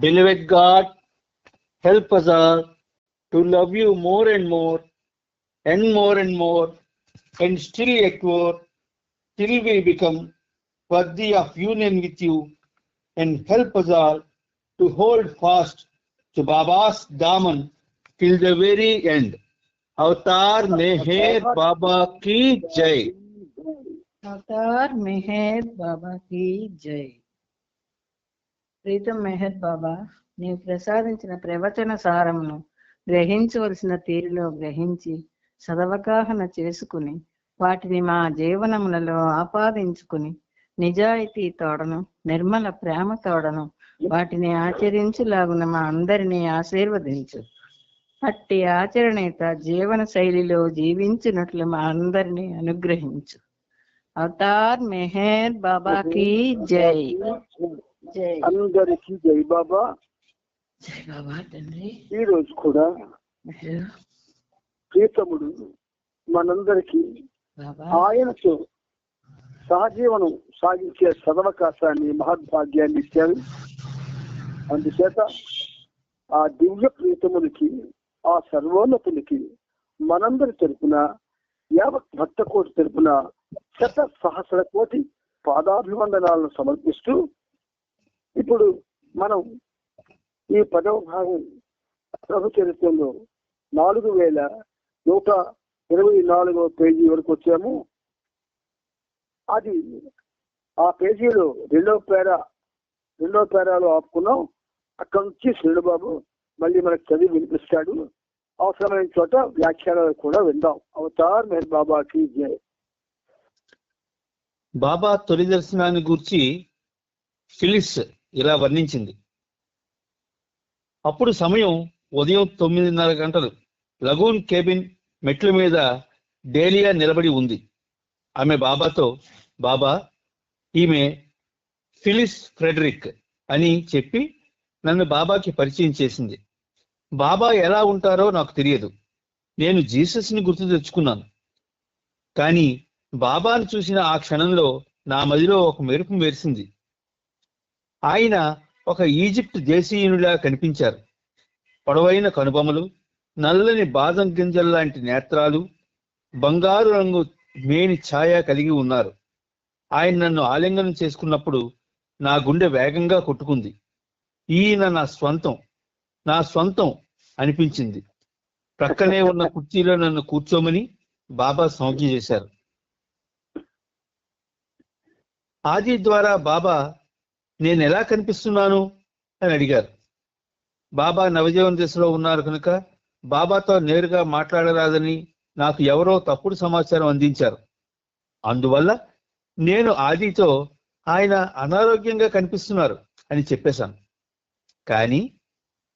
Beloved God, help us all to love you more and more, and more and more, and still acquire, till we become worthy of union with you, and help us all to hold fast to Baba's Daman till the very end. अवतार मेहर बाबा की जय अवतार मेहर Baba ki jai. Pritam Meher బాబా నీవు ప్రసాదించిన ప్రవచన సారమును గ్రహించవలసిన తీరులో గ్రహించి సదవగాహన చేసుకుని వాటిని మా జీవనములలో ఆపాదించుకుని నిజాయితీ తోడను నిర్మల ప్రేమ తోడను వాటిని ఆచరించులాగున మా అందరినీ ఆశీర్వదించు. అట్టి ఆచరణేత జీవన శైలిలో జీవించినట్లు మా అందరినీ అనుగ్రహించు. అవతార్ మెహర్ బాబాకి జై జై. అందరికీ జై బాబా. జై బాబా తండ్రి. ఈ రోజు కూడా ప్రీతముడు మనందరికీ ఆయనతో సహజీవనం సాగించే సదవకాశాన్ని మహద్భాగ్యాన్ని ఇచ్చారు. అందుచేత ఆ దివ్య ప్రీతమునికి ఆ సర్వోన్నతునికి మనందరి తరపున యావత్ భక్త కోటి తరపున శత సహస్ర కోటి పాదాభివందనాలను సమర్పిస్తూ ఇప్పుడు మనం ఈ పదవ భాగం ప్రభు చరిత్రలో నాలుగు వేల నూట ఇరవై నాలుగవ పేజీ వరకు వచ్చాము. అది ఆ పేజీలో రెండవ పేర రెండవ పేరాలో ఆపుకున్నాం. అక్కడి నుంచి శ్రీనుబాబు మళ్ళీ మనకు చదివి వినిపిస్తాడు. అవసరమైన చోట వ్యాఖ్యానాలు కూడా విందాం. అవతార్ మెహర్ బాబాకి జయ బాబా తొలి దర్శనాన్ని గురించి ఫిలిస్ ఇలా వర్ణించింది. అప్పుడు సమయం ఉదయం తొమ్మిదిన్నర గంటలు. లగూన్ కేబిన్ మెట్ల మీద డేలియా నిలబడి ఉంది. ఆమె బాబాతో బాబా ఈమె ఫిలిస్ ఫ్రెడరిక్ అని చెప్పి నన్ను బాబాకి పరిచయం చేసింది. బాబా ఎలా ఉంటారో నాకు తెలియదు. నేను జీసస్ని గుర్తు తెచ్చుకున్నాను. కానీ బాబాను చూసిన ఆ క్షణంలో నా మదిలో ఒక మెరుపు మెరిసింది. ఆయన ఒక ఈజిప్ట్ దేశీయునిలా కనిపించారు. పొడవైన కనుబొమలు నల్లని బాదం గింజల్లాంటి నేత్రాలు బంగారు రంగు మేని ఛాయ కలిగి ఉన్నారు. ఆయన నన్ను ఆలింగనం చేసుకున్నప్పుడు నా గుండె వేగంగా కొట్టుకుంది. ఈయన నా స్వంతం నా స్వంతం అనిపించింది. ప్రక్కనే ఉన్న కుర్చీలో నన్ను కూర్చోమని బాబా సౌజ్ఞ చేశారు. ఆది ద్వారా బాబా నేను ఎలా కనిపిస్తున్నాను అని అడిగారు. బాబా నవజీవన దశలో ఉన్నారు కనుక బాబాతో నేరుగా మాట్లాడరాదని నాకు ఎవరో తప్పుడు సమాచారం అందించారు. అందువల్ల నేను ఆదితో ఆయన అనారోగ్యంగా కనిపిస్తున్నారు అని చెప్పేశాను. కానీ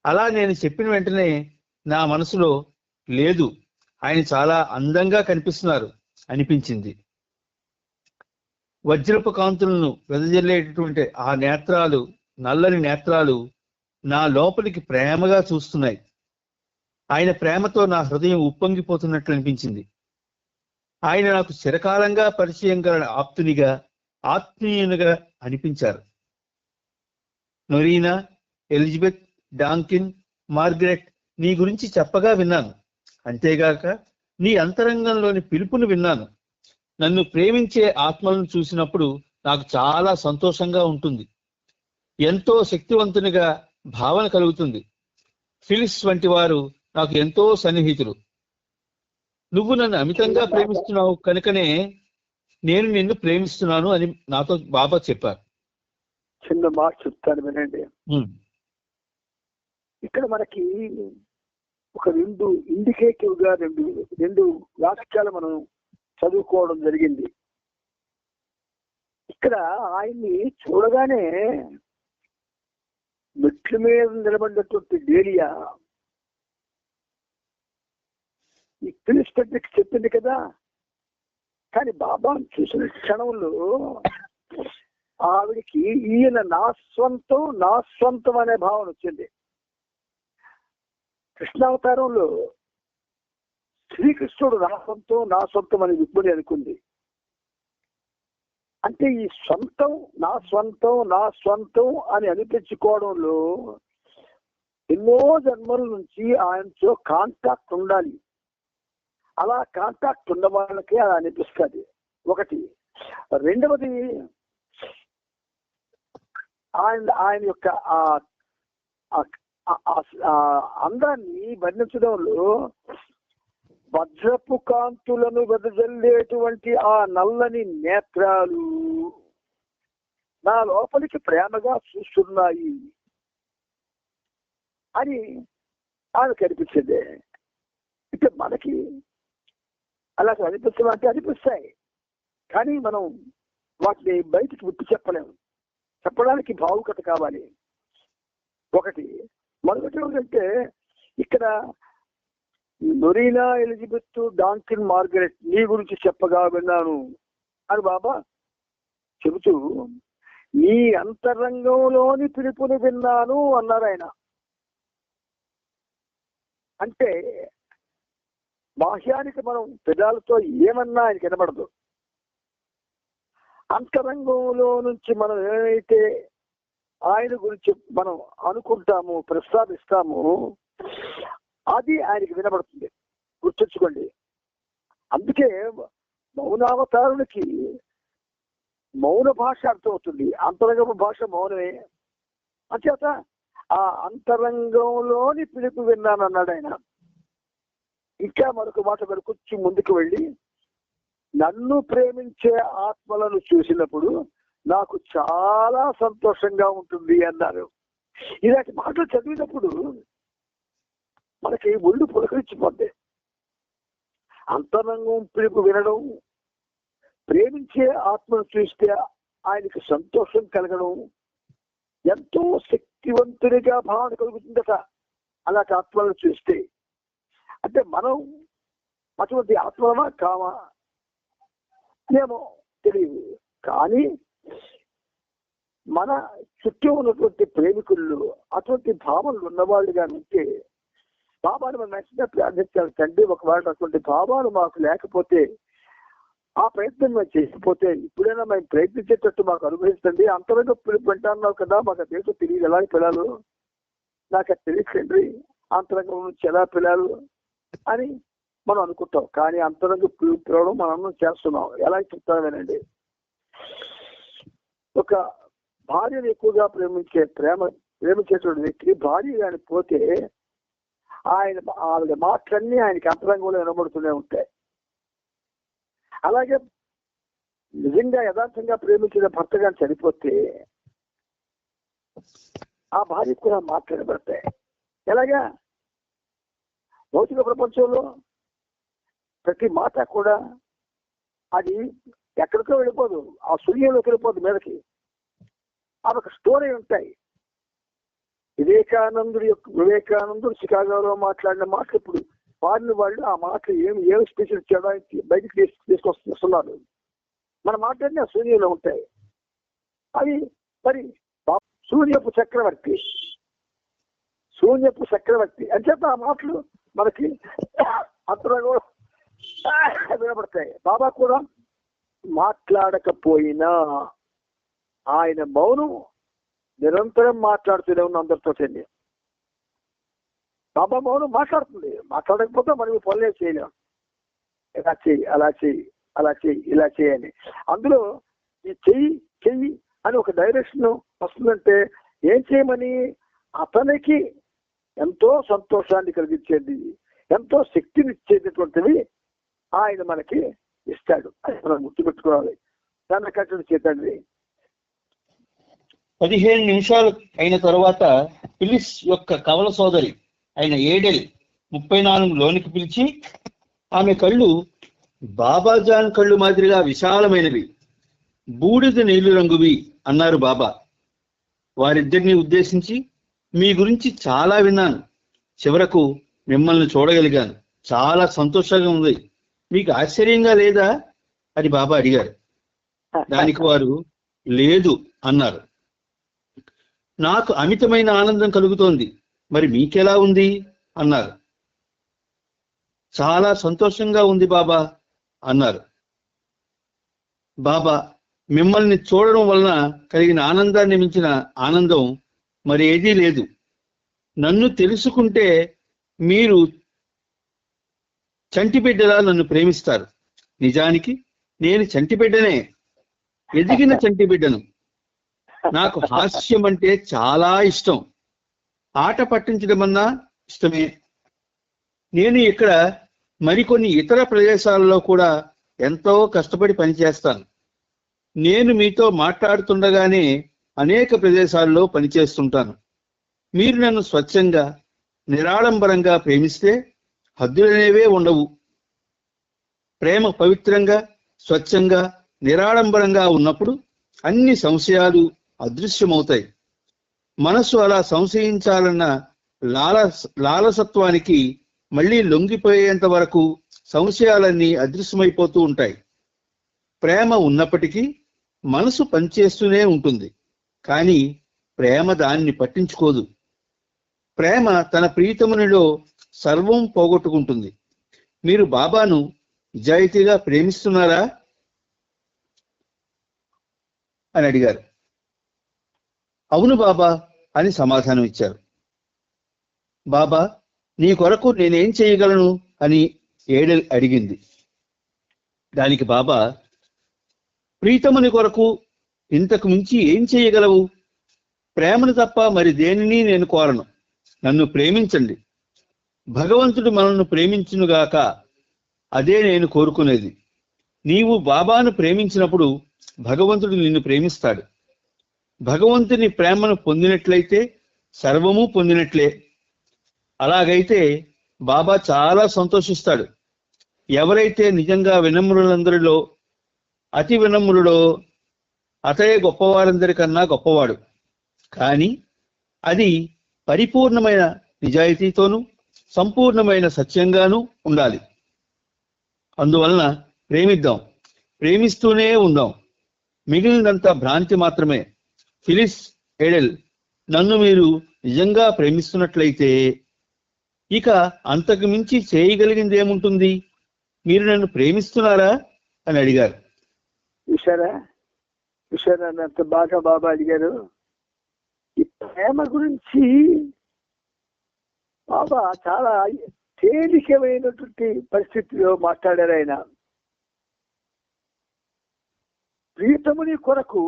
అలా నేను చెప్పిన వెంటనే నా మనసులో లేదు ఆయన చాలా అందంగా కనిపిస్తున్నారు అనిపించింది. వజ్రపు కాంతులను వెదజల్లేటటువంటి ఆ నేత్రాలు నల్లని నేత్రాలు నా లోపలికి ప్రేమగా చూస్తున్నాయి. ఆయన ప్రేమతో నా హృదయం ఉప్పొంగిపోతున్నట్లు అనిపించింది. ఆయన నాకు చిరకాలంగా పరిచయం గల ఆప్తునిగా ఆత్మీయునిగా అనిపించారు. నొరీనా ఎలిజబెత్ డాంకిన్ మార్గరెట్ నీ గురించి చెప్పగా విన్నాను. అంతేగాక నీ అంతరంగంలోని పిలుపును విన్నాను. నన్ను ప్రేమించే ఆత్మలను చూసినప్పుడు నాకు చాలా సంతోషంగా ఉంటుంది. ఎంతో శక్తివంతునిగా భావన కలుగుతుంది. ఫిలిస్ వంటి వారు నాకు ఎంతో సన్నిహితులు. నువ్వు నన్ను అమితంగా ప్రేమిస్తున్నావు కనుకనే నేను నిన్ను ప్రేమిస్తున్నాను అని నాతో బాబా చెప్పారు. చిన్న మాట చెప్తాను వినండి. ఇక్కడ మనకి ఒక రెండు ఇండికేటివ్గా రెండు రెండు వాక్యాలు మనం చదువుకోవడం జరిగింది. ఇక్కడ ఆయన్ని చూడగానే మెట్ల మీద నిలబడినటువంటి డేలియా ఈ పిలిస్పెట్టికి చెప్పింది కదా. కానీ బాబాను చూసిన క్షణంలో ఆవిడికి ఈయన నా స్వంతం నా స్వంతం అనే భావన వచ్చింది. కృష్ణావతారంలో శ్రీకృష్ణుడు నా సొంతం నా సొంతం అని రుక్మిణి అనుకుంది అంటే ఈ సొంతం నా స్వంతం నా స్వంతం అని అనిపించుకోవడంలో ఎన్నో జన్మల నుంచి ఆయనతో కాంటాక్ట్ ఉండాలి అలా కాంటాక్ట్ ఉన్న వాళ్ళకే అలా అనిపిస్తుంది ఒకటి రెండవది ఆయన ఆయన యొక్క ఆ అందాన్ని వర్ణించడంలో వజ్రపు కాంతులను వెదజల్లేటువంటి ఆ నల్లని నేత్రాలు నా లోపలికి ప్రేమగా చూస్తున్నాయి అని ఆమె కనిపించింది. ఇప్పుడు మనకి అలా అనిపిస్తామంటే అనిపిస్తాయి. కానీ మనం వాటిని బయటికి విప్పి చెప్పలేము. చెప్పడానికి భావుకత కావాలి. ఒకటి మరొకటి ఏంటంటే ఇక్కడ నొరీనా ఎలిజబెత్ డాన్కిన్ మార్గరెట్ నీ గురించి చెప్పగా విన్నాను. అని బాబా చెబుతూ నీ అంతరంగంలోని పిలుపుని విన్నాను అన్నారు ఆయన. అంటే బాహ్యానికి మనం పెదాలతో ఏమన్నా ఆయన కనబడదు అంతరంగంలో నుంచి మనం ఏమైతే ఆయన గురించి మనం అనుకుంటాము ప్రస్తావిస్తాము అది ఆయనకి వినబడుతుంది. గుర్తుంచుకోండి. అందుకే మౌనావతారునికి మౌన భాష అర్థమవుతుంది. అంతరంగ భాష మౌనమే. అంచేత ఆ అంతరంగంలోని పిలుపు విన్నానన్నాడు ఆయన. ఇంకా మరొక మాట మరి కొంచెం ముందుకు వెళ్ళి నన్ను ప్రేమించే ఆత్మలను చూసినప్పుడు నాకు చాలా సంతోషంగా ఉంటుంది అన్నారు. ఇలాంటి మాటలు చదివినప్పుడు మనకి ఒళ్ళు పులకరించిపోద్ది. అంతరంగం పిలుపు వినడం ప్రేమించే ఆత్మను చూస్తే ఆయనకి సంతోషం కలగడం ఎంతో శక్తివంతునిగా భావన కలుగుతుందట అలాంటి ఆత్మలను చూస్తే. అంటే మనం అటువంటి ఆత్మలమా? కామా? ఏమో తెలియదు. కానీ మన చుట్టూ ఉన్నటువంటి ప్రేమికులు అటువంటి భావనలు ఉన్నవాళ్ళుగా ఉంటే బాబాను మనం నచ్చిన ప్రార్థించాలి. తండ్రి ఒకవేళ అటువంటి భావాలు మాకు లేకపోతే ఆ ప్రయత్నం మేము చేసిపోతే ఇప్పుడైనా మేము ప్రయత్నించేటట్టు మాకు అనుభవించండి. అంతవరకు పిలుపు వింటున్నావు కదా మాకు దేశం తెలియదు ఎలా పిల్లలు నాకు అది తెలియదు తండ్రి. అంతరంగం నుంచి ఎలా పిల్లలు అని మనం అనుకుంటాం. కానీ అంతరంగ పిలుపు పిలవడం మనం చేస్తున్నాం. ఎలా చెప్తామేనండి ఒక భార్యను ఎక్కువగా ప్రేమించే ప్రేమ ప్రేమించేటువంటి వ్యక్తి భార్య కానీ పోతే ఆయన ఆవిడ మాటలన్నీ ఆయనకి అంతరంగంలో వినబడుతూనే ఉంటాయి. అలాగే నిజంగా యథార్థంగా ప్రేమించిన భర్త కానీ చనిపోతే ఆ భార్య కూడా మాట్లాడబడతాయి. ఎలాగా? భౌతిక ప్రపంచంలో ప్రతి మాట కూడా అది ఎక్కడికో వెళ్ళిపోదు. ఆ సూర్యంలోకి వెళ్ళిపోదు మీదకి. అవి ఒక స్టోరీ ఉంటాయి. వివేకానందుడి యొక్క వివేకానందుడు చికాగోలో మాట్లాడిన మాటలు ఇప్పుడు వారిని వాళ్ళు ఆ మాటలు ఏమి ఏమి స్పెషల్ చేయడానికి బయటకు తీసుకొస్తున్నారు మన మాటలన్నీ ఆ ఉంటాయి. అవి మరి సూర్యపు చక్రవర్తి. శూన్యపు చక్రవర్తి. అంచేత ఆ మాటలు మనకి అంతరంగం వినబడతాయి. బాబా కూడా మాట్లాడకపోయినా ఆయన మౌనం నిరంతరం మాట్లాడుతూనే ఉన్న అందరితో బాబా మౌనం మాట్లాడుతుంది. మాట్లాడకపోతే మనం పనులే చేయలేం. ఇలా చెయ్యి అలా చెయ్యి అలా చెయ్యి ఇలా చేయని అందులో ఈ చెయ్యి చెయ్యి అని ఒక డైరెక్షన్ వస్తుందంటే ఏం చేయమని? అతనికి ఎంతో సంతోషాన్ని కలిగించేది ఎంతో శక్తిని ఇచ్చేటటువంటివి ఆయన మనకి ఇస్తాడు. అది మనం గుర్తుపెట్టుకోవాలి. దాన్ని కట్టడి చేతండి పదిహేను నిమిషాలు అయిన తరువాత పిలిస్ యొక్క కవల సోదరి అయిన ఏడెల్ ముప్పై నాలుగు లోనికి పిలిచి ఆమె కళ్ళు బాబాజాన్ కళ్ళు మాదిరిగా విశాలమైనవి. బూడిద నీళ్ళు రంగువి అన్నారు బాబా. వారిద్దరిని ఉద్దేశించి మీ గురించి చాలా విన్నాను. చివరకు మిమ్మల్ని చూడగలిగాను. చాలా సంతోషంగా ఉంది. మీకు ఆశ్చర్యంగా లేదా? అని బాబా అడిగారు. దానికి వారు లేదు అన్నారు. నాకు అమితమైన ఆనందం కలుగుతోంది. మరి మీకెలా ఉంది? అన్నారు. చాలా సంతోషంగా ఉంది బాబా అన్నారు. బాబా మిమ్మల్ని చూడడం వలన కలిగిన ఆనందాన్ని మించిన ఆనందం మరి ఏదీ లేదు. నన్ను తెలుసుకుంటే మీరు చంటిబిడ్డలా నన్ను ప్రేమిస్తారు. నిజానికి నేను చంటిబిడ్డనే ఎదిగిన చంటిబిడ్డను. నాకు హాస్యం అంటే చాలా ఇష్టం. ఆట పట్టించడం అన్నా ఇష్టమే. నేను ఇక్కడ మరికొన్ని ఇతర ప్రదేశాలలో కూడా ఎంతో కష్టపడి పనిచేస్తాను. నేను మీతో మాట్లాడుతుండగానే అనేక ప్రదేశాల్లో పనిచేస్తుంటాను. మీరు నన్ను స్వచ్ఛంగా నిరాడంబరంగా ప్రేమిస్తే హద్దులనేవే ఉండవు. ప్రేమ పవిత్రంగా స్వచ్ఛంగా నిరాడంబరంగా ఉన్నప్పుడు అన్ని సంశయాలు అదృశ్యమవుతాయి. మనసు అలా సంశయించాలన్న లాల లాలసత్వానికి మళ్ళీ లొంగిపోయేంత వరకు సంశయాలన్నీ అదృశ్యమైపోతూ ఉంటాయి. ప్రేమ ఉన్నప్పటికీ మనసు పనిచేస్తూనే ఉంటుంది. కానీ ప్రేమ దాన్ని పట్టించుకోదు. ప్రేమ తన ప్రీతమునిలో సర్వం పోగొట్టుకుంటుంది. మీరు బాబాను నిజాయితీగా ప్రేమిస్తున్నారా? అని అడిగారు. అవును బాబా అని సమాధానం ఇచ్చారు. బాబా నీ కొరకు నేనేం చేయగలను? అని ఏడెల్ అడిగింది. దానికి బాబా ప్రీతముని కొరకు ఇంతకు మించి ఏం చేయగలవు? ప్రేమను తప్ప మరి దేనిని నేను కోరను. నన్ను ప్రేమించండి. భగవంతుడు మనల్ని ప్రేమించునుగాక అదే నేను కోరుకునేది. నీవు బాబాను ప్రేమించినప్పుడు భగవంతుడు నిన్ను ప్రేమిస్తాడు. భగవంతుని ప్రేమను పొందినట్లయితే సర్వము పొందినట్లే. అలాగైతే బాబా చాలా సంతోషిస్తాడు. ఎవరైతే నిజంగా వినమ్రులందరిలో అతి వినమ్రుడో అతడే గొప్పవారందరికన్నా గొప్పవాడు. కానీ అది పరిపూర్ణమైన నిజాయితీతోనూ సంపూర్ణమైన సత్యంగానూ ఉండాలి. అందువలన ప్రేమిద్దాం. ప్రేమిస్తూనే ఉందాం. మిగిలినంత భ్రాంతి మాత్రమే. ఫిలిస్ ఎడెల్ నన్ను మీరు నిజంగా ప్రేమిస్తున్నట్లయితే ఇక అంతకు మించి చేయగలిగింది ఏముంటుంది మీరు నన్ను ప్రేమిస్తున్నారా? అని అడిగారు. చూసారా చూసారా అంత బాగా బాబా అడిగారు. ఈ ప్రేమ గురించి బాబా చాలా తేలికమైనటువంటి పరిస్థితిలో మాట్లాడారు ఆయన. ప్రీతముని కొరకు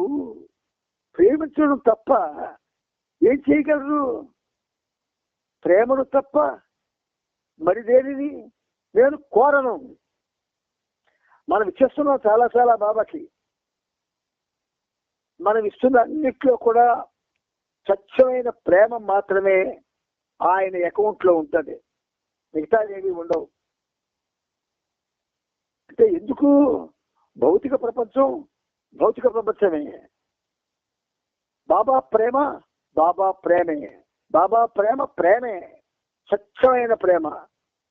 ప్రేమించడం తప్ప ఏం చేయగలరు? ప్రేమను తప్ప మరి దేనిని నేను కోరను. మనం ఇచ్చేస్తున్నాం చాలా చాలా బాబాకి. మనం ఇస్తున్న అన్నిట్లో కూడా స్వచ్ఛమైన ప్రేమ మాత్రమే ఆయన అకౌంట్లో ఉంటుంది. మిగతాదేవి ఉండవు. అంటే ఎందుకు? భౌతిక ప్రపంచం భౌతిక ప్రపంచమే. బాబా ప్రేమ బాబా ప్రేమే. బాబా ప్రేమ ప్రేమే. స్వచ్ఛమైన ప్రేమ.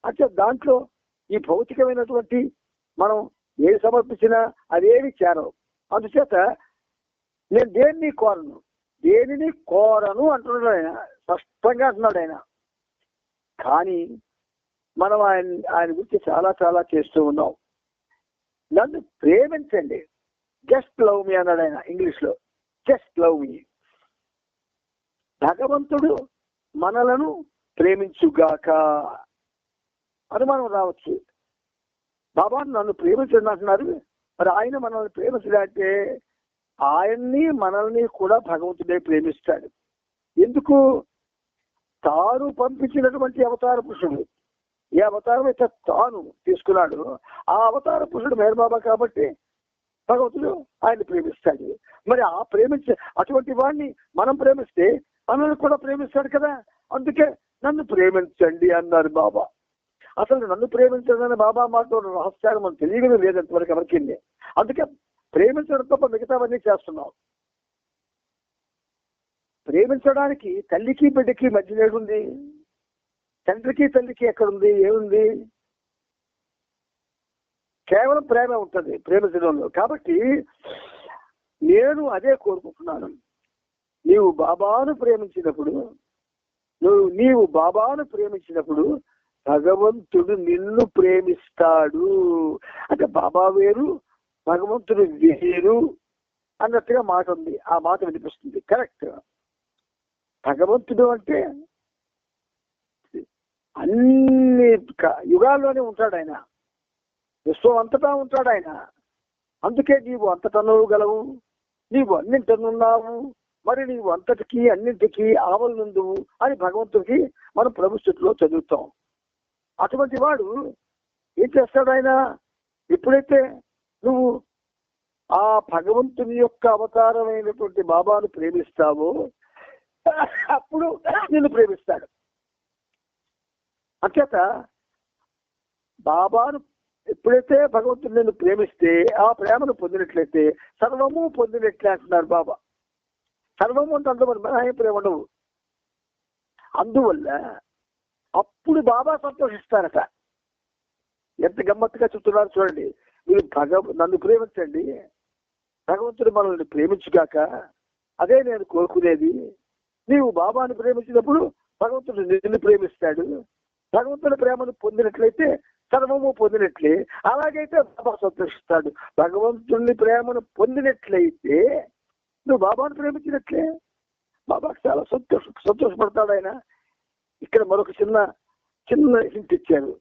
అంటే దాంట్లో ఈ భౌతికమైనటువంటి మనం ఏది సమర్పించినా అదేమి చేరవు. అందుచేత నేను దేన్ని కోరను? దేనిని కోరను అంటున్నాడు ఆయన. స్పష్టంగా అంటున్నాడు ఆయన. కానీ మనం ఆయన ఆయన గురించి చాలా చాలా చేస్తూ ఉన్నాం. నన్ను ప్రేమించండి. జస్ట్ లవ్ మీ అన్నాడు ఆయన ఇంగ్లీష్లో. జస్ట్ లవ్ మీ భగవంతుడు మనలను ప్రేమించుగాక. అనుమానం రావచ్చు. బాబా నన్ను ప్రేమించండి అంటున్నారు. మరి ఆయన మనల్ని ప్రేమించడంటే ఆయన్ని మనల్ని కూడా భగవంతుడే ప్రేమిస్తాడు. ఎందుకు? తాను పంపించినటువంటి అవతార పురుషుడు ఈ అవతారం అయితే తాను తీసుకున్నాడు. ఆ అవతార పురుషుడు మేరబాబా కాబట్టి భగవంతుడు ఆయన ప్రేమిస్తాడు. మరి ఆ ప్రేమించే అటువంటి వాడిని మనం ప్రేమిస్తే మనల్ని కూడా ప్రేమిస్తాడు కదా. అందుకే నన్ను ప్రేమించండి అన్నారు బాబా. అసలు నన్ను ప్రేమించడని బాబా మాతో రహస్యాలు మనం తెలియదు లేదంతవరకు ఎవరికి అందుకే ప్రేమించడం తప్ప మిగతావన్నీ చేస్తున్నాం. ప్రేమించడానికి తల్లికి బిడ్డకి మధ్య ఏడుంది తండ్రికి తల్లికి ఎక్కడుంది? ఏముంది? కేవలం ప్రేమ ఉంటుంది ప్రేమించడంలో కాబట్టి నేను అదే కోరుకుంటున్నాను. నీవు బాబాను ప్రేమించినప్పుడు నువ్వు నీవు బాబాను ప్రేమించినప్పుడు భగవంతుడు నిన్ను ప్రేమిస్తాడు. అంటే బాబా వేరు భగవంతుడు వేరు అన్నట్టుగా మాట ఉంది. ఆ మాట వినిపిస్తుంది. కరెక్ట్ భగవంతుడు అంటే అన్ని యుగాల్లోనే ఉంటాడు ఆయన. విశ్వం అంతటా ఉంటాడు ఆయన. అందుకే నీవు అంతటను గలవు. నీవు అన్నింటనున్నావు మరి నీవు అంతటికి అన్నింటికి ఆవలనుందువు అని భగవంతుడికి మనం ప్రభుత్వంలో చదువుతాం. అటువంటి వాడు ఏం చేస్తాడు ఆయన? ఎప్పుడైతే నువ్వు ఆ భగవంతుని యొక్క అవతారమైనటువంటి బాబాను ప్రేమిస్తావో అప్పుడు నిన్ను ప్రేమిస్తాడు. అంచేత బాబాను ఎప్పుడైతే భగవంతుడు నిన్ను ప్రేమిస్తే ఆ ప్రేమను పొందినట్లయితే సర్వము పొందినట్లే అంటున్నారు బాబా. సర్వము అంటే అందులో మినహాయి ప్రేమ ఉండవు. అందువల్ల అప్పుడు బాబా సంతోషిస్తారట. ఎంత గమ్మత్తుగా చెప్తున్నారు చూడండి. మీరు భగవ నన్ను ప్రేమించండి. భగవంతుడు మనల్ని ప్రేమించుగాక అదే నేను కోరుకునేది. నీవు బాబాను ప్రేమించినప్పుడు భగవంతుడు నిన్ను ప్రేమిస్తాడు. భగవంతుడి ప్రేమను పొందినట్లయితే సర్వము పొందినట్లే. అలాగైతే బాబా సంతోషిస్తాడు. భగవంతుని ప్రేమను పొందినట్లయితే నువ్వు బాబాను ప్రేమించినట్లే? బాబాకి చాలా సంతోష సంతోషపడతాడు ఆయన. ఇక్కడ మరొక చిన్న చిన్న హింట్ ఇచ్చారు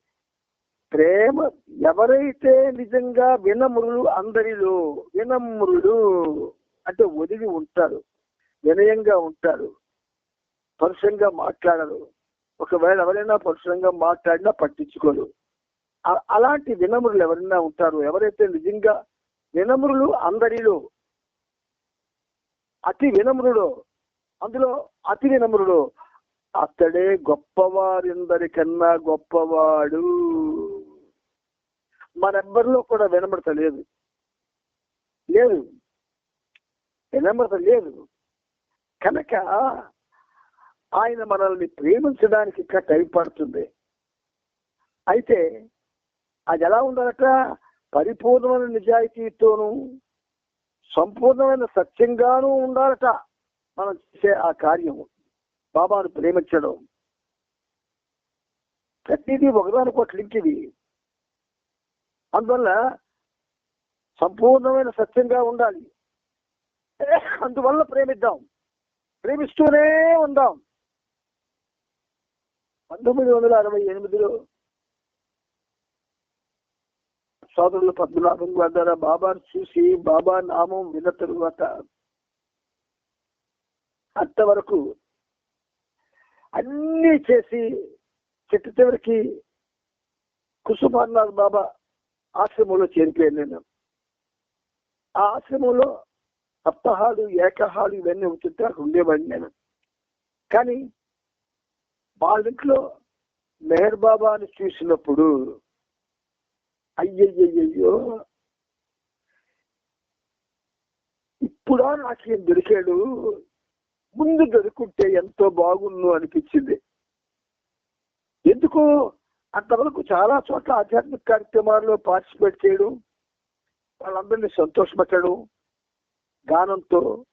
ప్రేమ ఎవరైతే నిజంగా వినమ్రులు అందరిలో వినమ్రులు అంటే ఒదిగి ఉంటారు వినయంగా ఉంటారు పరుషంగా మాట్లాడరు. ఒకవేళ ఎవరైనా పరుషంగా మాట్లాడినా పట్టించుకోరు. అలాంటి వినమ్రులు ఎవరైనా ఉంటారు? ఎవరైతే నిజంగా వినమ్రులు అందరిలో అతి వినమ్రుడు. అందులో అతి వినమ్రుడు అతడే గొప్పవారిందరికన్నా గొప్పవాడు. మరెవ్వరిలో కూడా వినమ్రత లేదు. లేదు. వినమ్రత లేదు. కనుక ఆయన మనల్ని ప్రేమించడానికి ఇంకా టైం పడుతుంది. అయితే అది ఎలా ఉండాలట? పరిపూర్ణమైన నిజాయితీతోనూ సంపూర్ణమైన సత్యంగానూ ఉండాలట మనం చేసే ఆ కార్యం బాబాను ప్రేమించడం. ప్రతిదీ ఒకదానికొక లింక్ ఇది అందువల్ల సంపూర్ణమైన సత్యంగా ఉండాలి. అందువల్ల ప్రేమిద్దాం. ప్రేమిస్తూనే ఉందాం. పంతొమ్మిది వందల అరవై ఎనిమిదిలో సోదరులు పద్మనాభం గారి ద్వారా బాబాను చూసి బాబా నామం విన్న తరువాత అంతవరకు అన్నీ చేసి చెట్టు చివరికి కుసుమార్నాథ్ బాబా ఆశ్రమంలో చేరిపోయాను నేను. ఆ ఆశ్రమంలో సప్తహాలు ఏకహాలు ఇవన్నీ అవుతుంటే అక్కడ ఉండేవాడిని నేను. కానీ వాళ్ళ ఇంట్లో మెహర్ బాబాని చూసినప్పుడు అయ్యయ్యయ్యో ఇప్పుడా నాకేం దొరికాడు? ముందు దొరుకుంటే ఎంతో బాగుండు అనిపించింది. ఎందుకు అంతవరకు చాలా చోట్ల ఆధ్యాత్మిక కార్యక్రమాల్లో పార్టిసిపేట్ చేయడం. వాళ్ళందరినీ సంతోషపెట్టడం. గానంతో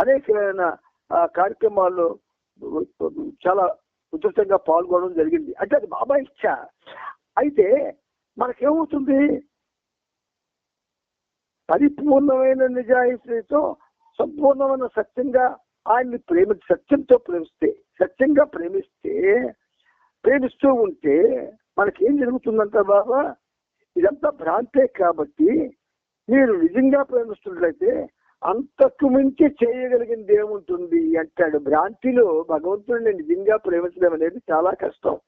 అనేకమైన కార్యక్రమాల్లో చాలా ఉధృతంగా పాల్గొనడం జరిగింది. అంటే అది బాబా ఇచ్చ. అయితే మనకేమవుతుంది? పరిపూర్ణమైన నిజాయితీతో సంపూర్ణమైన సత్యంగా ఆయన్ని ప్రేమి సత్యంతో ప్రేమిస్తే సత్యంగా ప్రేమిస్తే ప్రేమిస్తూ ఉంటే మనకేం జరుగుతుందంట బాబా? ఇదంతా భ్రాంతే కాబట్టి మీరు నిజంగా ప్రేమిస్తున్నట్లయితే అంతకు మించి చేయగలిగింది ఏముంటుంది? అంటాడు. భ్రాంతిలో భగవంతుడిని నిజంగా ప్రేమించడం అనేది చాలా కష్టం.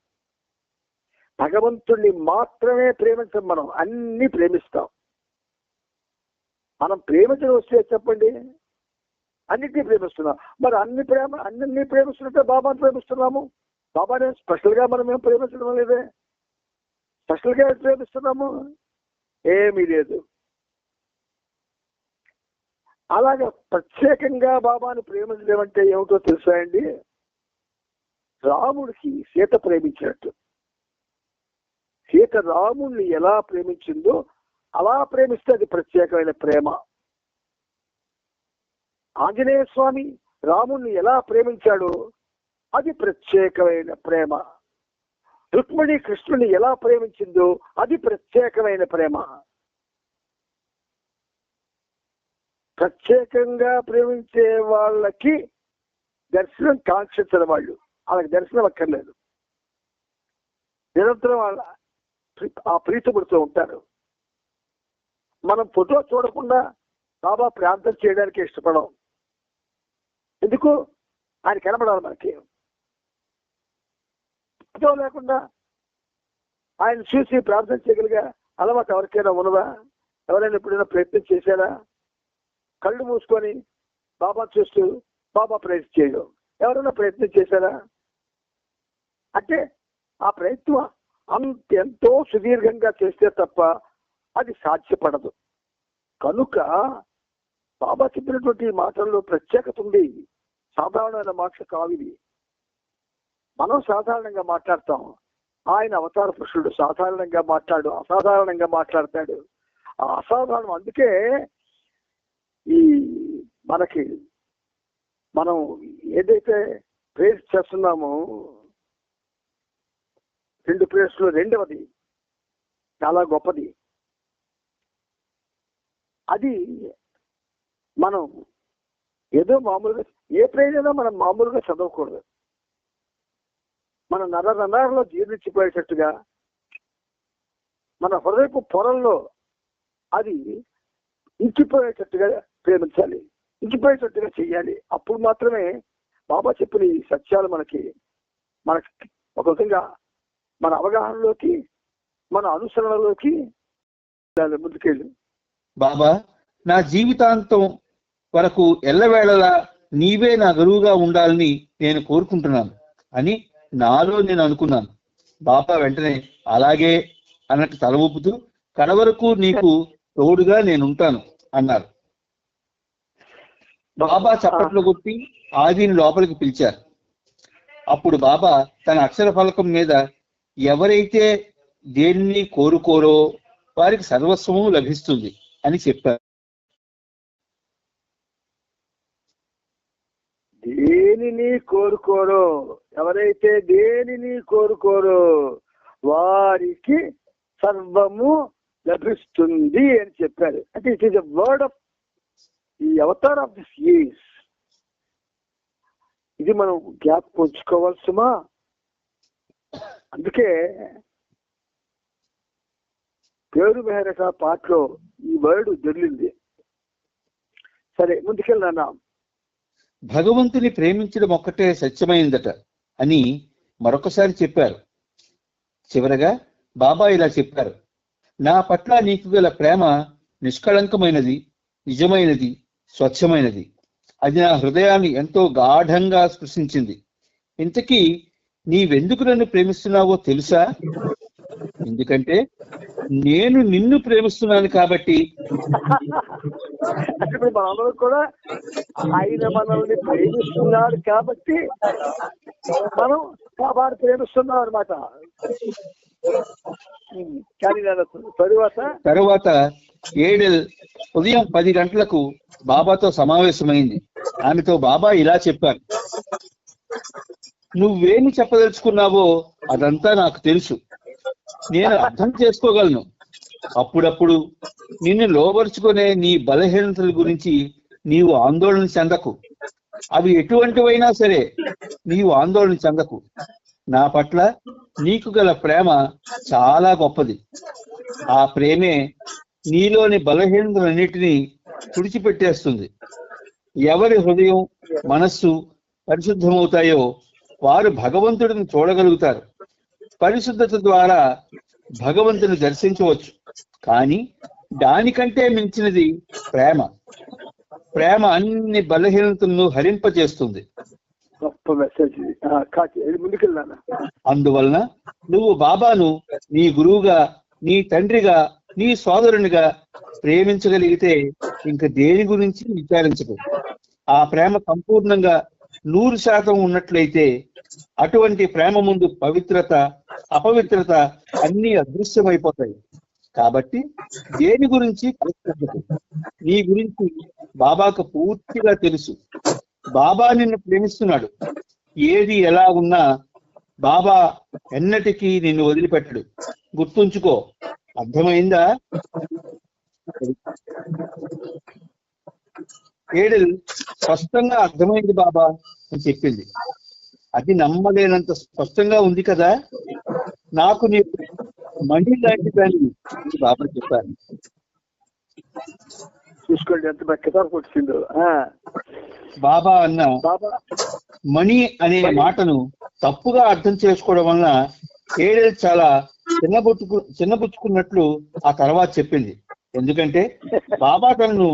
భగవంతుణ్ణి మాత్రమే ప్రేమించం మనం అన్ని ప్రేమిస్తాం. మనం ప్రేమించడం వస్తే చెప్పండి? అన్నిటినీ ప్రేమిస్తున్నాం. మరి అన్ని ప్రేమ అన్ని ప్రేమిస్తున్నట్టే బాబాని ప్రేమిస్తున్నాము. బాబాని స్పెషల్గా మనం ఏం ప్రేమించడం లేదే. స్పెషల్గా ప్రేమిస్తున్నాము? ఏమీ లేదు. అలాగే ప్రత్యేకంగా బాబాని ప్రేమించడం అంటే ఏమిటో తెలుసా అండి? రాముడికి సీత ప్రేమించినట్టు. సీత రాముణ్ణి ఎలా ప్రేమించిందో అలా ప్రేమిస్తే అది ప్రత్యేకమైన ప్రేమ. ఆంజనేయ స్వామి రాముణ్ణి ఎలా ప్రేమించాడో అది ప్రత్యేకమైన ప్రేమ. రుక్మిణి కృష్ణుని ఎలా ప్రేమించిందో అది ప్రత్యేకమైన ప్రేమ. ప్రత్యేకంగా ప్రేమించే వాళ్ళకి దర్శనం కాంక్షించిన వాళ్ళు. వాళ్ళకి దర్శనం అక్కర్లేదు. నిరంతరం వాళ్ళ ఆ ప్రీతి పడుతూ ఉంటారు. మనం ఫోటో చూడకుండా బాబా ప్రాంతం చేయడానికి ఇష్టపడం ఎందుకు? ఆయన కనబడాలి మనకి. ఫోటో లేకుండా ఆయన చూసి ప్రార్థన చేయగలిగా అలవాటు ఎవరికైనా ఉన్నదా? ఎవరైనా ఎప్పుడైనా ప్రయత్నం చేశారా? కళ్ళు మూసుకొని బాబా చూస్తూ బాబా ప్రయత్నం చేయడం. ఎవరైనా ప్రయత్నం చేశారా? అంటే ఆ ప్రయత్నం అంత ఎంతో సుదీర్ఘంగా చేస్తే తప్ప అది సాధ్యపడదు. కనుక బాబా చెప్పినటువంటి మాటల్లో ప్రత్యేకత ఉంది. సాధారణమైన మాట కావు మనం సాధారణంగా మాట్లాడతాం. ఆయన అవతార పురుషుడు సాధారణంగా మాట్లాడు అసాధారణంగా మాట్లాడతాడు. ఆ అసాధారణం అందుకే ఈ మనకి మనం ఏదైతే ప్రేర్ చేస్తున్నామో రెండు ప్లేస్లో రెండవది చాలా గొప్పది. అది మనం ఏదో మామూలుగా ఏ ప్రేజ్ అయినా మనం మామూలుగా చదవకూడదు. మన నర నరాల్లో జీర్ణించిపోయేటట్టుగా మన హృదయపు పొరల్లో అది ఇంకిపోయేటట్టుగా ప్రేమించాలి ఇంకిపోయేటట్టుగా చెయ్యాలి. అప్పుడు మాత్రమే బాబా చెప్పిన ఈ సత్యాలు మనకి మనకి ఒక విధంగా మన అవగాహనలోకి మన అనుసరణలోకి ముందుకెళ్ళి. బాబా నా జీవితాంతం వరకు ఎల్లవేళలా నీవే నా గురువుగా ఉండాలని నేను కోరుకుంటున్నాను అని నాలో నేను అనుకున్నాను. బాబా వెంటనే అలాగే అన్నట్టు తల ఊపుతూ కడవరకు నీకు తోడుగా నేను ఉంటాను అన్నారు. బాబా చప్పట్లు కొట్టి ఆదిని లోపలికి పిలిచారు. అప్పుడు బాబా తన అక్షర ఫలకం మీద ఎవరైతే దేన్ని కోరుకోరో వారికి సర్వస్వము లభిస్తుంది అని చెప్పారు. దేనిని కోరుకోరో ఎవరైతే దేనిని కోరుకోరో వారికి సర్వము లభిస్తుంది అని చెప్పారు. అంటే ఇట్ ఈస్ వర్డ్ ఆఫ్ ఈ అవతార్ ఆఫ్ దిస్ ఈస్ ఇది మనం గ్యాప్ ఉంచుకోవాల్సిమా అందుకే పేరు మేరక పాటలో ఈ వర్డ్ దొరికింది సరే ముందుకెళ్ళనా భగవంతుని ప్రేమించడం ఒక్కటే సత్యమైందట అని మరొకసారి చెప్పారు. చివరగా బాబా ఇలా చెప్పారు. నా పట్ల నీకు గల ప్రేమ నిష్కళంకమైనది నిజమైనది స్వచ్ఛమైనది. అది నా హృదయాన్ని ఎంతో గాఢంగా స్పృశించింది. ఇంతకీ నీవెందుకు నన్ను ప్రేమిస్తున్నావో తెలుసా? ఎందుకంటే నేను నిన్ను ప్రేమిస్తున్నాను కాబట్టి. అంటే ఇప్పుడు మనందరూ కూడా ఆయన మనల్ని ప్రేమిస్తున్నాడు కాబట్టి మనం బాబాను ప్రేమిస్తున్నాం అనమాట కానీ తరువాత తరువాత ఏడెల్ ఉదయం పది గంటలకు బాబాతో సమావేశమైంది. ఆమెతో బాబా ఇలా చెప్పారు. నువ్వేమి చెప్పదలుచుకున్నావో అదంతా నాకు తెలుసు. నేను అర్థం చేసుకోగలను. అప్పుడప్పుడు నిన్ను లోపరుచుకునే నీ బలహీనతల గురించి నీవు ఆందోళన చెందకు. అవి ఎటువంటివైనా సరే నీవు ఆందోళన చెందకు. నా పట్ల నీకు గల ప్రేమ చాలా గొప్పది. ఆ ప్రేమే నీలోని బలహీనతలన్నిటినీ తుడిచిపెట్టేస్తుంది. ఎవరి హృదయం మనస్సు పరిశుద్ధమవుతాయో వారు భగవంతుడిని చూడగలుగుతారు. పరిశుద్ధత ద్వారా భగవంతుని దర్శించవచ్చు. కానీ దానికంటే మించినది ప్రేమ. ప్రేమ అన్ని బలహీనతలను హరింపజేస్తుంది. గొప్ప మెసేజ్ ముందుకెళ్ళాను అందువలన నువ్వు బాబాను నీ గురువుగా నీ తండ్రిగా నీ సోదరునిగా ప్రేమించగలిగితే ఇంక దేని గురించి విచారించకు. ఆ ప్రేమ సంపూర్ణంగా నూరు శాతం ఉన్నట్లయితే అటువంటి ప్రేమ ముందు పవిత్రత అపవిత్రత అన్ని అదృశ్యమైపోతాయి. కాబట్టి దేని గురించి నీ గురించి బాబాకు పూర్తిగా తెలుసు. బాబా నిన్ను ప్రేమిస్తున్నాడు. ఏది ఎలా ఉన్నా బాబా ఎన్నటికీ నిన్ను వదిలిపెట్టడు. గుర్తుంచుకో. అర్థమైందా? ఏడెల్ స్పష్టంగా అర్థమైంది బాబా అని చెప్పింది. అది నమ్మలేనంత స్పష్టంగా ఉంది కదా. నాకు నీకు మణి లాంటిదని బాబా చెప్పారు. చూసుకోండి ఎంత వచ్చిందో ఆ, బాబా అన్న బాబా. మణి అనే మాటను తప్పుగా అర్థం చేసుకోవడం వలన ఏడేలు చాలా చిన్నబుచ్చుకు చిన్నబుచ్చుకున్నట్లు ఆ తర్వాత చెప్పింది. ఎందుకంటే బాబా తనను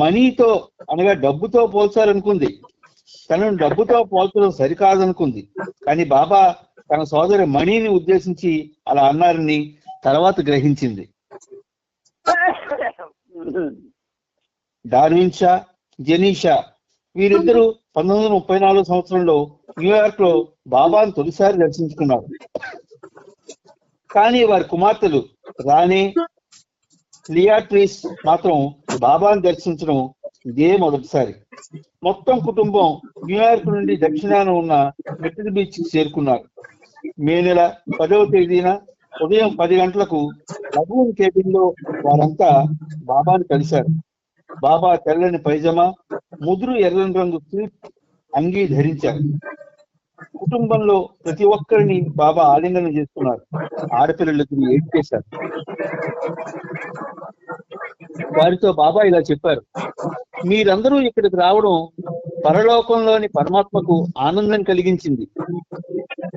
మనీతో అనగా డబ్బుతో పోల్చాలనుకుంది తనను డబ్బుతో పోల్చడం సరికాదనుకుంది. కానీ బాబా తన సోదరి మణిని ఉద్దేశించి అలా అన్నారని తర్వాత గ్రహించింది. డార్విన్షా జెనీషా వీరిద్దరూ పంతొమ్మిది వందల ముప్పై నాలుగు సంవత్సరంలో న్యూయార్క్లో బాబాను తొలిసారి దర్శించుకున్నారు. కానీ వారి కుమార్తెలు రాణి లియాట్రిస్ మాత్రం బాబాను దర్శించడం ఇదే మొదటిసారి. మొత్తం కుటుంబం న్యూయార్క్ నుండి దక్షిణాన ఉన్న మెట్టిల్ బీచ్ చేరుకున్నారు. మే నెల పదవ తేదీన ఉదయం పది గంటలకు లగూన్ కేబిన్లో వారంతా బాబాను కలిశారు. బాబా తెల్లని పైజమా ముదురు ఎర్రని రంగు సిల్క్ అంగీ ధరించారు. కుటుంబంలో ప్రతి ఒక్కరిని బాబా ఆలింగనం చేసుకున్నారు ఆడపిల్లలకు ఏడ్ చేశారు. వారితో బాబా ఇలా చెప్పారు. మీరందరూ ఇక్కడికి రావడం పరలోకంలోని పరమాత్మకు ఆనందం కలిగించింది.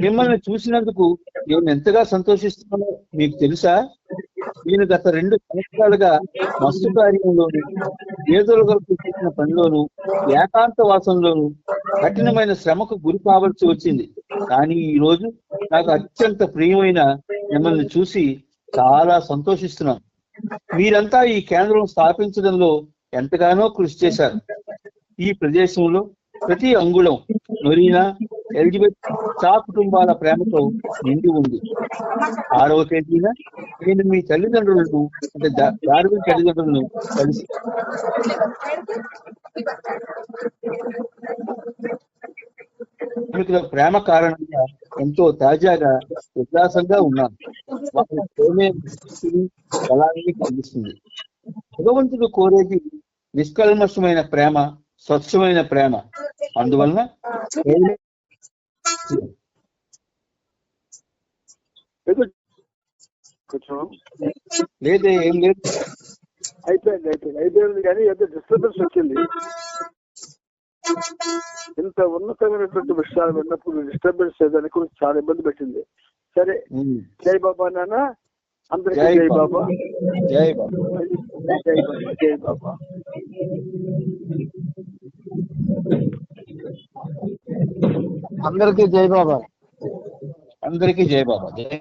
మిమ్మల్ని చూసినందుకు నేను ఎంతగా సంతోషిస్తున్నానో మీకు తెలుసా? ఈయన గత రెండు సంవత్సరాలుగా మస్తు కార్యంలోను ఏదోల కొరకు చేసిన పనిలోను ఏకాంత వాసంలోను కఠినమైన శ్రమకు గురి కావాల్సి వచ్చింది. కానీ ఈ రోజు నాకు అత్యంత ప్రియమైన మిమ్మల్ని చూసి చాలా సంతోషిస్తున్నాను. మీరంతా ఈ కేంద్రం స్థాపించడంలో ఎంతగానో కృషి చేశారు. ఈ ప్రదేశంలో ప్రతి అంగుళం నొరీనా ఎలిజబెత్ కుటుంబాల ప్రేమతో నిండి ఉంది. ఆరవ తేదీన నేను మీ తల్లిదండ్రులను అంటే దా- తల్లిదండ్రులను కలిసి ప్రేమ కారణంగా ఎంతో తాజాగా ఉల్లాసంగా ఉన్నాను. వారి ప్రేమే బలాన్ని కలిగిస్తుంది. భగవంతుడు కోరేది నిష్కల్మషమైన ప్రేమ స్వచ్ఛమైన ప్రేమ. అందువలన కొంచెం లేదే ఏం లేదు. అయిపోయింది అయిపోయింది. అయిపోయింది కానీ ఏదో డిస్టర్బెన్స్ వచ్చింది. ఇంత ఉన్నతమైనటువంటి విషయాలు విన్నప్పుడు డిస్టర్బెన్స్ ఏదని కూడా చాలా ఇబ్బంది పెట్టింది. సరే. జై బాబా నాన్న. అందరికీ జై. బాబా. జై బాబా. జై బాబా జై బాబా. అందరికీ జై బాబా. అందరికీ జై బాబా. జై